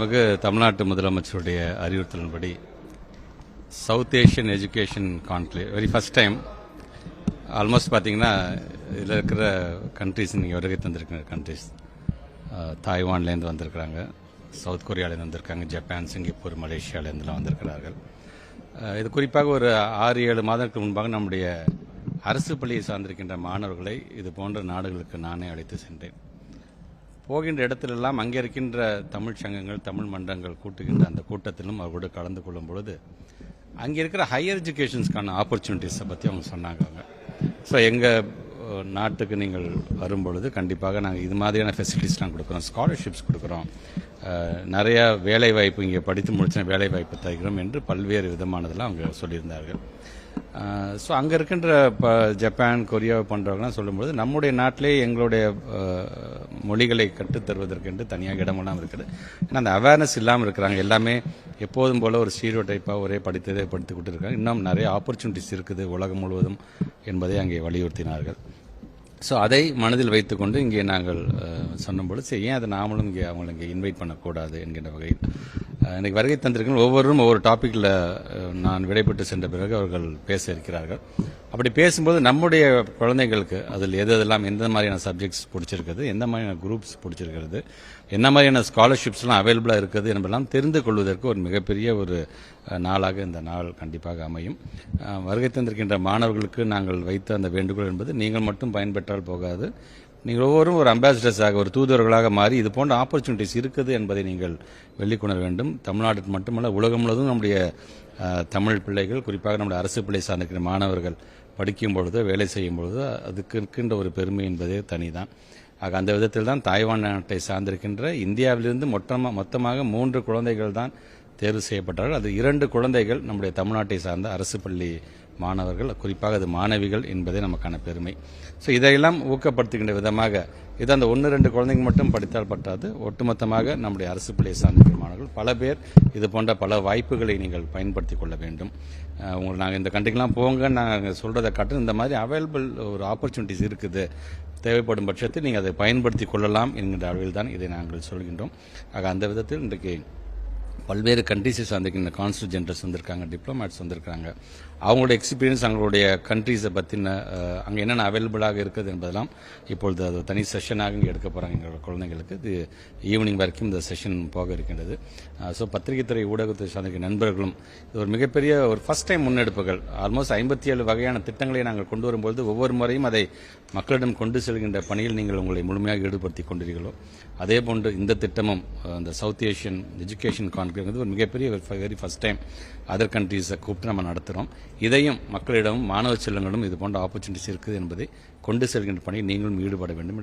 நமக்கு தமிழ்நாட்டு முதலமைச்சருடைய அறிவுறுத்தலின்படி South Asian education conclave very first time almost பார்த்தீங்கன்னா இதில் இருக்கிற கண்ட்ரிஸ் நீங்கள் வருகை தந்திருக்கிற கண்ட்ரிஸ் தாய்வான்லேருந்து வந்திருக்கிறாங்க சவுத் கொரியாவிலேருந்து வந்திருக்காங்க ஜப்பான் சிங்கப்பூர் மலேசியாவிலேருந்துலாம் வந்திருக்கிறார்கள். இது குறிப்பாக ஒரு ஆறு ஏழு மாதத்துக்கு முன்பாக நம்முடைய அரசு பள்ளியை சார்ந்திருக்கின்ற மாணவர்களை இது போன்ற நாடுகளுக்கு நானே அழைத்து சென்றேன். போகின்ற இடத்திலெல்லாம் அங்கே இருக்கின்ற தமிழ் சங்கங்கள் தமிழ் மன்றங்கள் கூட்டுகின்ற அந்த கூட்டத்திலும் அவரோடு கலந்து கொள்ளும் பொழுது அங்கே இருக்கிற ஹையர் எஜுகேஷன்ஸ்க்கான ஆப்பர்ச்சுனிட்டிஸை பற்றி அவங்க சொன்னாங்க அவங்க. ஸோ எங்கள் நாட்டுக்கு நீங்கள் வரும்பொழுது கண்டிப்பாக நாங்கள் இது மாதிரியான ஃபெசிலிட்டிஸ்லாம் கொடுக்குறோம் ஸ்காலர்ஷிப்ஸ் கொடுக்குறோம். நிறையா வேலைவாய்ப்பு இங்கே படித்து முடிச்ச வேலைவாய்ப்பு தருகிறோம் என்று பல்வேறு விதமானதெல்லாம் அவங்க சொல்லியிருந்தார்கள். ஸோ அங்கே இருக்கின்ற இப்போ ஜப்பான் கொரியா பண்ணுறவங்களாம் சொல்லும்போது நம்முடைய நாட்டிலே எங்களுடைய மொழிகளை கற்றுத்தருவதற்கென்று தனியாக இடமெல்லாம் இருக்குது. ஏன்னா அந்த அவேர்னஸ் இல்லாமல் இருக்கிறாங்க. எல்லாமே எப்போதும் போல் ஒரு ஸ்டீரியோ டைப்பாக ஒரே படித்ததை படித்து கொண்டு இருக்காங்க. இன்னும் நிறைய ஆப்பர்ச்சுனிட்டிஸ் இருக்குது உலகம் முழுவதும் என்பதை அங்கே வலியுறுத்தினார்கள். ஸோ அதை மனதில் வைத்துக்கொண்டு இங்கே நாங்கள் சொன்னும்போது சரி ஏன் அதை நாமளும் இங்கே அவங்களை இங்கே இன்வைட் பண்ணக்கூடாது என்கின்ற வகையில் அஹ், இன்னைக்கு வருகை தந்திருக்கிற ஒவ்வொருவரும் ஒவ்வொரு டாப்பிக்கில் நான் விடைபெற்று சென்ற பிறகு அவர்கள் பேச இருக்கிறார்கள். அப்படி பேசும்போது நம்முடைய குழந்தைகளுக்கு அதில் எது எதெல்லாம் எந்த மாதிரியான சப்ஜெக்ட்ஸ் பிடிச்சிருக்குது எந்த மாதிரியான குரூப்ஸ் பிடிச்சிருக்கிறது என்ன மாதிரியான ஸ்காலர்ஷிப்ஸ்லாம் அவைலபிளாக இருக்குது என்பதெல்லாம் தெரிந்து கொள்வதற்கு ஒரு மிகப்பெரிய ஒரு நாளாக இந்த நாள் கண்டிப்பாக அமையும். வருகை தந்திருக்கின்ற மாணவர்களுக்கு நாங்கள் வைத்த அந்த வேண்டுகோள் என்பது நீங்கள் மட்டும் பயன்பெற்றால் போகாது. நீங்கள் ஒவ்வொரும் ஒரு அம்பாசிடர்ஸாக ஒரு தூதுவர்களாக மாறி இது போன்ற ஆப்பர்ச்சுனிட்டிஸ் இருக்குது என்பதை நீங்கள் வெளிக்கொணர வேண்டும். தமிழ்நாட்டில் மட்டுமல்ல உலகம் முழுவதும் நம்முடைய தமிழ் பிள்ளைகள் குறிப்பாக நம்முடைய அரசு பிள்ளை சார்ந்திருக்கிற மாணவர்கள் படிக்கும் பொழுதோ வேலை செய்யும் பொழுதோ அதுக்கு இருக்கின்ற ஒரு பெருமை என்பதே தனிதான். ஆக அந்த விதத்தில் தான் தாய்வான் நாட்டை சார்ந்திருக்கின்ற இந்தியாவிலிருந்து மொத்தமாக மொத்தமாக மூன்று குழந்தைகள் தான் தேர்வு செய்யப்பட்டார்கள். அது இரண்டு குழந்தைகள் நம்முடைய தமிழ்நாட்டை சார்ந்த அரசு பள்ளி மாணவர்கள் குறிப்பாக அது மாணவிகள் என்பதே நமக்கான பெருமை. ஸோ இதையெல்லாம் ஊக்கப்படுத்துகின்ற விதமாக இது அந்த ஒன்று ரெண்டு குழந்தைங்க மட்டும் படித்தால் பட்டாது ஒட்டுமொத்தமாக நம்முடைய அரசு பள்ளியை சார்ந்த மாணவர்கள் பல பேர் இது போன்ற பல வாய்ப்புகளை நீங்கள் பயன்படுத்தி கொள்ள வேண்டும். அஹ் உங்களுக்கு நாங்கள் இந்த கண்ட்ரிக்கெலாம் போங்க நாங்கள் சொல்கிறத காட்டு இந்த மாதிரி அவைலபிள் ஒரு ஆப்பர்ச்சுனிட்டிஸ் இருக்குது. தேவைப்படும் பட்சத்தில் நீங்கள் அதை பயன்படுத்தி கொள்ளலாம் என்கின்ற அளவில் தான் இதை நாங்கள் சொல்கின்றோம். ஆக அந்த விதத்தில் இன்றைக்கு பல்வேறு கண்ட்ரிஸை சார்ந்திருக்கின்ற கான்ஸ்டல் ஜென்ரல்ஸ் வந்திருக்காங்க டிப்ளமேட்ஸ் வந்திருக்காங்க. அவங்களோட எக்ஸ்பீரியன்ஸ் அவங்களுடைய கண்ட்ரீஸை பற்றின அங்கே என்னென்ன அவைலபிளாக இருக்குது என்பதெல்லாம் இப்பொழுது அது தனி செஷனாக இங்கே எடுக்க போகிறாங்க எங்களோட குழந்தைங்களுக்கு இது ஈவினிங் வரைக்கும் இந்த செஷன் போக இருக்கின்றது. ஸோ பத்திரிகை துறை ஊடகத்தை சார்ந்திருக்கிற நண்பர்களும் இது ஒரு மிகப்பெரிய ஒரு ஃபர்ஸ்ட் டைம் முன்னெடுப்புகள். ஆல்மோஸ்ட் ஐம்பத்தி ஏழு வகையான திட்டங்களை நாங்கள் கொண்டு வரும்போது ஒவ்வொரு முறையும் அதை மக்களிடம் கொண்டு செல்கின்ற பணியில் நீங்கள் உங்களை முழுமையாக ஈடுபடுத்தி கொண்டீர்களோ. அதே போன்று இந்த திட்டமும் இந்த South Asian education con conclave ஒரு மிகப்பெரிய வெரி ஃபஸ்ட் டைம் அதர் கண்ட்ரீஸை கூப்பிட்டு நம்ம நடத்துகிறோம் இதையும் மக்களிடமும் மாணவ செல்லங்களும் இது போன்ற ஆப்பர்ச்சுனிட்டிஸ் இருக்குது என்பதை கொண்டு செல்கின்ற பணியில் நீங்களும் ஈடுபட வேண்டும்